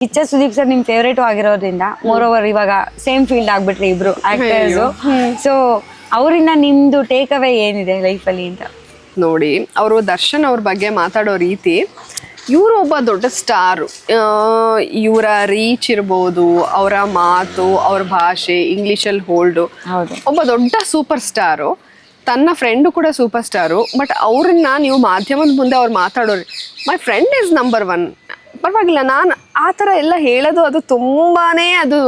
Kichcha Sudeep sir ನಿಮ್ favourite ಆಗಿರೋದ್ರಿಂದ more over ಇವಾಗ ಸೇಮ್ ಫೀಲ್ಡ್ ಆಗ್ಬಿಟ್ರಿ ಇಬ್ರು ಆಕ್ಟರ್ಸ್ ಸೊ ಅವರಿಂದ ನಿಮ್ದು ಟೇಕ್ ಅವೇ ಏನಿದೆ ಲೈಫ್ ಅಲ್ಲಿ ಅಂತ? ನೋಡಿ ಅವರು ದರ್ಶನ್ ಅವ್ರ ಬಗ್ಗೆ ಮಾತಾಡೋ ರೀತಿ ಇವರು ಒಬ್ಬ ದೊಡ್ಡ ಸ್ಟಾರು ಇವರ ರೀಚ್ ಇರ್ಬೋದು ಅವರ ಮಾತು ಅವ್ರ ಭಾಷೆ ಇಂಗ್ಲೀಷಲ್ಲಿ ಹೋಲ್ಡು ಒಬ್ಬ ದೊಡ್ಡ ಸೂಪರ್ ಸ್ಟಾರು ತನ್ನ ಫ್ರೆಂಡು ಕೂಡ ಸೂಪರ್ ಸ್ಟಾರು ಬಟ್ ಅವ್ರನ್ನ ನೀವು ಮಾಧ್ಯಮದ ಮುಂದೆ ಅವ್ರು ಮಾತಾಡೋರು my friend is number one ಪರವಾಗಿಲ್ಲ ನಾನು ಆ ಥರ ಎಲ್ಲ ಹೇಳೋದು ಅದು ತುಂಬಾನೇ ಅದು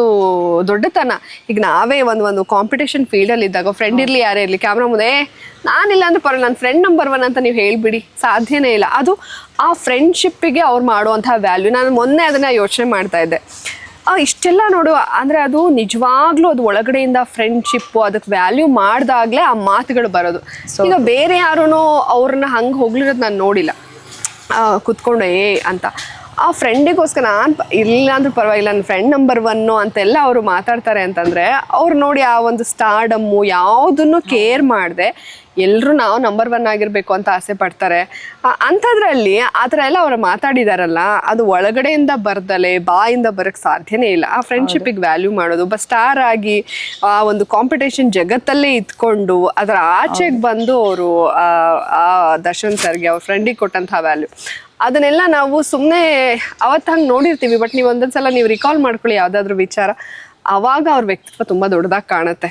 ದೊಡ್ಡತನ. ಈಗ ನಾವೇ ಒಂದು ಒಂದು ಕಾಂಪಿಟೇಷನ್ ಫೀಲ್ಡಲ್ಲಿ ಇದ್ದಾಗ ಫ್ರೆಂಡ್ ಇರಲಿ ಯಾರೇ ಇರಲಿ ಕ್ಯಾಮ್ರಾ ಮುಂದೆ ನಾನಿಲ್ಲ ಅಂದ್ರೆ ಪರವಾಗಿಲ್ಲ ನನ್ನ ಫ್ರೆಂಡ್ ನಂಬರ್ ಒನ್ ಅಂತ ನೀವು ಹೇಳಿಬಿಡಿ ಸಾಧ್ಯನೇ ಇಲ್ಲ. ಅದು ಆ ಫ್ರೆಂಡ್ಶಿಪ್ಪಿಗೆ ಅವ್ರು ಮಾಡುವಂಥ ವ್ಯಾಲ್ಯೂ ನಾನು ಮೊನ್ನೆ ಅದನ್ನು ಯೋಚನೆ ಮಾಡ್ತಾ ಇದ್ದೆ. ಆ, ಇಷ್ಟೆಲ್ಲ ನೋಡು ಅಂದ್ರೆ ಅದು ನಿಜವಾಗ್ಲೂ ಅದು ಒಳಗಡೆಯಿಂದ ಫ್ರೆಂಡ್ಶಿಪ್ ಅದಕ್ಕೆ ವ್ಯಾಲ್ಯೂ ಮಾಡಿದಾಗ್ಲೇ ಆ ಮಾತುಗಳು ಬರೋದು. ಈಗ ಬೇರೆ ಯಾರೂ ಅವ್ರನ್ನ ಹಂಗೆ ಹೋಗ್ಲಿರೋದು ನಾನು ನೋಡಿಲ್ಲ. ಕುತ್ಕೊಂಡೇ ಕುತ್ಕೊಂಡು ಏ ಅಂತ. ಆ ಫ್ರೆಂಡಿಗೋಸ್ಕರ ನಾನು ಇಲ್ಲ ಅಂದ್ರೂ ಪರವಾಗಿಲ್ಲ ನನ್ನ ಫ್ರೆಂಡ್ ನಂಬರ್ ಒನ್ನು ಅಂತೆಲ್ಲ ಅವರು ಮಾತಾಡ್ತಾರೆ ಅಂತಂದರೆ, ಅವ್ರು ನೋಡಿ ಆ ಒಂದು ಸ್ಟಾರ್ಡಮ್ಮು ಯಾವುದನ್ನು ಕೇರ್ ಮಾಡದೆ ಎಲ್ಲರೂ ನಾವು ನಂಬರ್ ಒನ್ ಆಗಿರಬೇಕು ಅಂತ ಆಸೆ ಪಡ್ತಾರೆ. ಅಂಥದ್ರಲ್ಲಿ ಆ ಥರ ಎಲ್ಲ ಅವ್ರು ಮಾತಾಡಿದಾರಲ್ಲ ಅದು ಒಳಗಡೆಯಿಂದ ಬರ್ದಲೆ ಬಾಯಿಂದ ಬರೋಕ್ಕೆ ಸಾಧ್ಯನೇ ಇಲ್ಲ. ಆ ಫ್ರೆಂಡ್ಶಿಪ್ಪಿಗೆ ವ್ಯಾಲ್ಯೂ ಮಾಡೋದು ಒಬ್ಬ ಸ್ಟಾರ್ ಆಗಿ ಆ ಒಂದು ಕಾಂಪಿಟೇಷನ್ ಜಗತ್ತಲ್ಲೇ ಇದ್ಕೊಂಡು ಅದರ ಆಚೆಗೆ ಬಂದು ಅವರು ಆ ದರ್ಶನ್ ಸರ್ಗೆ ಅವ್ರ ಫ್ರೆಂಡಿಗೆ ಕೊಟ್ಟಂತಹ ವ್ಯಾಲ್ಯೂ ಅದನ್ನೆಲ್ಲ ನಾವು ಸುಮ್ಮನೆ ಅವತ್ತು ಹಂಗೆ ನೋಡಿರ್ತೀವಿ ಬಟ್ ನೀವು ಒಂದೊಂದ್ಸಲ ನೀವು ರಿಕಾಲ್ ಮಾಡ್ಕೊಳ್ಳಿ ಯಾವುದಾದ್ರೂ ವಿಚಾರ. ಅವಾಗ ಅವ್ರ ವ್ಯಕ್ತಿತ್ವ ತುಂಬ ದೊಡ್ಡದಾಗಿ ಕಾಣುತ್ತೆ.